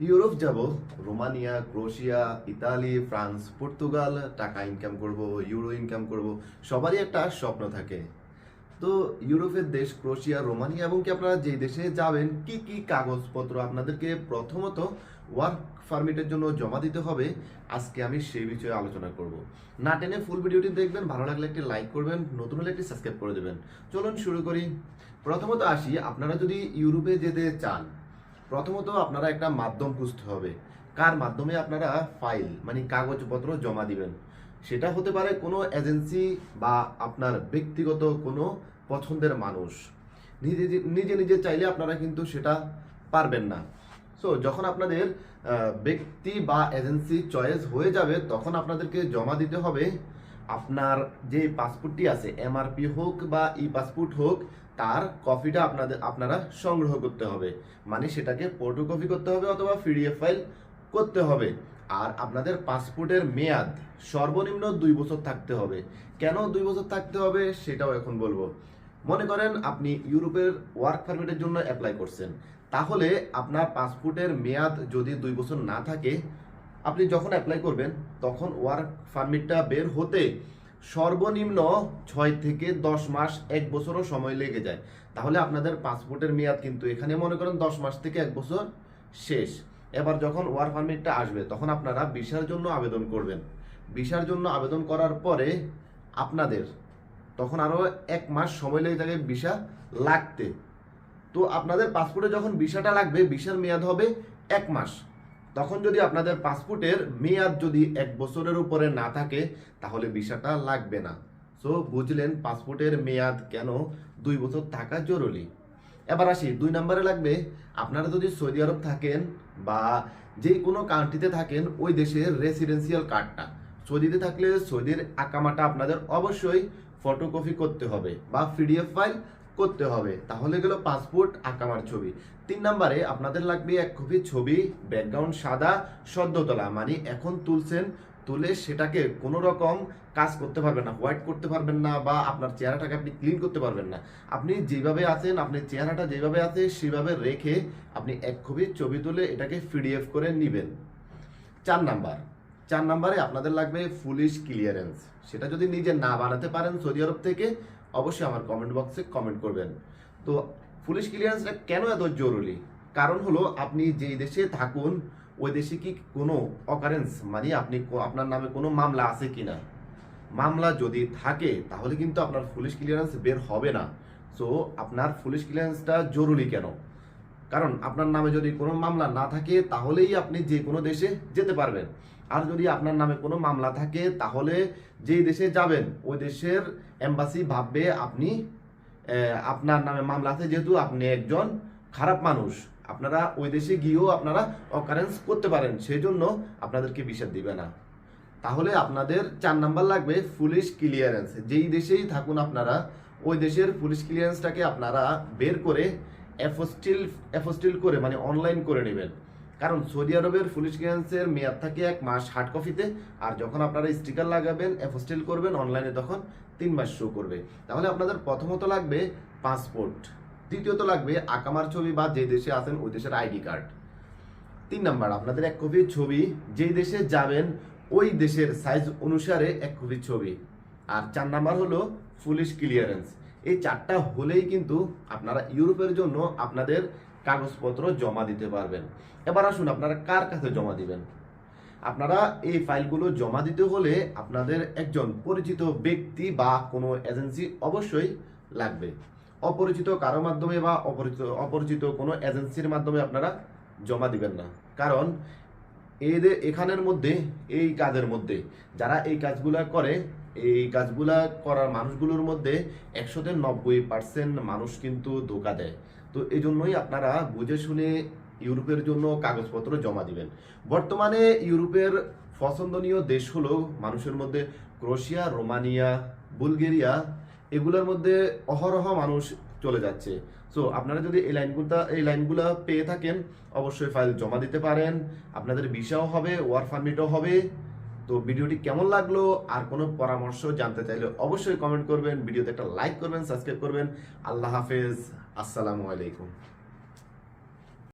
Europe যাব, Romania, Croatia, Italy, France, Portugal, টাকা income করব ইউরো ইনকাম করব, সবারই একটা স্বপ্ন থাকে। তো ইউরোপের দেশ ক্রোশিয়া, রোমানিয়া, এবং কি আপনারা যে দেশে যাবেন, কি কি কাগজপত্র আপনাদেরকে প্রথমত ওয়ার্ক পারমিটের জন্য জমা দিতে হবে, আজকে আমি সেই বিষয়ে আলোচনা করব। না টেনে ফুল ভিডিওটি দেখবেন, ভালো লাগলে একটি লাইক করবেন, নতুন হলে একটি সাবস্ক্রাইব করে দেবেন। চলুন শুরু করি। প্রথমত আসি, আপনারা যদি ইউরোপে যেতে চান প্রথমত আপনারা একটা মাধ্যম খুঁজতে হবে। কার মাধ্যমে আপনারা ফাইল মানে কাগজপত্র জমা দিবেন? সেটা হতে পারে কোনো এজেন্সি বা আপনার ব্যক্তিগত কোনো পছন্দের মানুষ। নিজে নিজে নিজে চাইলে আপনারা কিন্তু সেটা পারবেন না। সো যখন আপনাদের ব্যক্তি বা এজেন্সি চয়েস হয়ে যাবে, তখন আপনাদেরকে জমা দিতে হবে। আপনার যে পাসপোর্টটি আছে এমআরপি হোক বা ই পাসপোর্ট হোক তার কপিটা আপনাদের, আপনারা সংগ্রহ করতে হবে। মানে সেটাকে ফটোকপি করতে হবে অথবা পিডিএফ ফাইল করতে হবে। আর আপনাদের পাসপোর্টের মেয়াদ, সর্বনিম্ন দুই বছর থাকতে হবে। কেন দুই বছর থাকতে হবে সেটাও এখন বলব। মনে করেন আপনি ইউরোপের ওয়ার্ক পারমিটের জন্য অ্যাপ্লাই করছেন। তাহলে আপনার পাসপোর্টের মেয়াদ যদি দুই বছর না থাকে, আপনি যখন অ্যাপ্লাই করবেন, তখন ওয়ার্ক পারমিটটা বের হতে সর্বনিম্ন ছয় থেকে দশ মাস এক বছরও সময় লেগে যায়। তাহলে আপনাদের পাসপোর্টের মেয়াদ কিন্তু এখানে মনে করেন দশ মাস থেকে এক বছর শেষ। এবার যখন ওয়ার পারমিটটা আসবে, তখন আপনারা ভিসার জন্য আবেদন করবেন। ভিসার জন্য আবেদন করার পরে আপনাদের তখন আরও এক মাস সময় লেগে যাবে ভিসা লাগতে। তো আপনাদের পাসপোর্টে যখন ভিসাটা লাগবে, ভিসার মেয়াদ হবে এক মাস। তখন যদি আপনাদের পাসপোর্টের মেয়াদ যদি এক বছরের উপরে না থাকে, তাহলে ভিসাটা লাগবে না। সো বুঝলেন পাসপোর্টের মেয়াদ কেন দুই বছর থাকা জরুরি? এবার আসি, দুই নম্বরে লাগবে, আপনারা যদি সৌদি আরব থাকেন বা যে কোনো কান্ট্রিতে থাকেন, ওই দেশের রেসিডেন্সিয়াল কার্ডটা সৌদিতে থাকলে সৌদির আকামাটা আপনাদের অবশ্যই ফটোকপি করতে হবে বা পিডিএফ ফাইল করতে হবে। তাহলে গেল পাসপোর্ট আকামার ছবি। তিন নম্বরে আপনাদের লাগবে এক কপি ছবি, ব্যাকগ্রাউন্ড সাদা সদ্য তোলা মানে এখন তুলছেন, তুলে সেটাকে কোনো রকম কাজ করতে পারবেন না, হোয়াইট করতে পারবেন না বা আপনার চেহারাটাকে আপনি ক্লিন করতে পারবেন না। আপনি যেভাবে আছেন, আপনি চেহারাটা যেভাবে আছে, সেভাবে রেখে আপনি এক কপি ছবি তুলে এটাকে পিডিএফ করে নেবেন। চার নাম্বার। চার নাম্বারে আপনাদের লাগবে পুলিশ ক্লিয়ারেন্স। সেটা যদি নিজে না বানাতে পারেন সৌদি আরব থেকে অবশ্যই আমার কমেন্ট বক্সে কমেন্ট করবেন। তো পুলিশ ক্লিয়ারেন্সটা কেন এত জরুরি? কারণ হলো আপনি যেই দেশে থাকুন, ওই দেশে কি কোনো অকারেন্স মানে আপনি আপনার নামে কোনো মামলা আছে কি না? মামলা যদি থাকে, তাহলে কিন্তু আপনার পুলিশ ক্লিয়ারেন্স বের হবে না। সো আপনার পুলিশ ক্লিয়ারেন্সটা জরুরি কেন? কারণ আপনার নামে যদি কোনো মামলা না থাকে, তাহলেই আপনি যে কোনো দেশে যেতে পারবেন। আর যদি আপনার নামে কোনো মামলা থাকে, তাহলে যেই দেশে যাবেন, ওই দেশের এম্বাসি ভাববে আপনি আপনার নামে মামলা আছে, যেহেতু আপনি একজন খারাপ মানুষ। আপনারা ওই দেশে গিয়েও আপনারা অকারেন্স করতে পারেন সেই জন্য আপনাদেরকে ভিসা দিবে না। তাহলে আপনাদের চার নাম্বার লাগবে পুলিশ ক্লিয়ারেন্স যেই দেশেই থাকুন আপনারা, ওই দেশের পুলিশ ক্লিয়ারেন্সটাকে আপনারা বের করে অ্যাফোস্টিল অ্যাফোস্টিল করে মানে অনলাইন করে নেবেন। কারণ সৌদি আরবের পুলিশ ক্লিয়ারেন্সের মেয়াদ থাকে এক মাস হার্ড কপিতে আর যখন আপনারা স্টিকার লাগাবেন অ্যাফোস্টিল করবেন অনলাইনে তখন তিন মাস শো করবে। তাহলে আপনাদের প্রথমত লাগবে পাসপোর্ট দ্বিতীয়ত লাগবে আকামার ছবি বা যে দেশে আছেন, ওই দেশের আইডি কার্ড তিন নাম্বার, আপনাদের এক কপি ছবি, যেই দেশে যাবেন, ওই দেশের সাইজ অনুসারে এক কপি ছবি। আর চার নাম্বার হলো পুলিশ ক্লিয়ারেন্স এই চারটা হলেই কিন্তু আপনারা ইউরোপের জন্য আপনাদের কাগজপত্র জমা দিতে পারবেন। এবার আসুন, আপনারা কার কাছে জমা দিবেন? আপনারা এই ফাইলগুলো জমা দিতে হলে আপনাদের একজন পরিচিত ব্যক্তি বা কোনো এজেন্সি অবশ্যই লাগবে। অপরিচিত কারও মাধ্যমে বা অপরিচিত অপরিচিত কোনো এজেন্সির মাধ্যমে আপনারা জমা দিবেন না। কারণ এদের, এখানের মধ্যে, এই কাজের মধ্যে, যারা এই কাজগুলা করে, এই কাজগুলা করার মানুষগুলোর মধ্যে একশোতে নব্বই পার্সেন্ট মানুষ কিন্তু ধোকা দেয়। তো এই জন্যই আপনারা বুঝে শুনে ইউরোপের জন্য কাগজপত্র জমা দিবেন। বর্তমানে ইউরোপের পছন্দনীয় দেশ হলো মানুষের মধ্যে ক্রোশিয়া, রোমানিয়া, বুলগেরিয়া, এগুলোর মধ্যে অহরহ মানুষ চলে যাচ্ছে। সো আপনারা যদি এই লাইনগুলো এই লাইনগুলো পেয়ে থাকেন, অবশ্যই ফাইল জমা দিতে পারেন। আপনাদের ভিসাও হবে, ওয়ার পারমিটও হবে। তো ভিডিওটি কেমন লাগল? আর কোনো পরামর্শ জানতে চাইলে অবশ্যই কমেন্ট করবেন। ভিডিওতে একটা লাইক করবেন সাবস্ক্রাইব করবেন। আল্লাহ হাফেজ। আসসালামু আলাইকুম।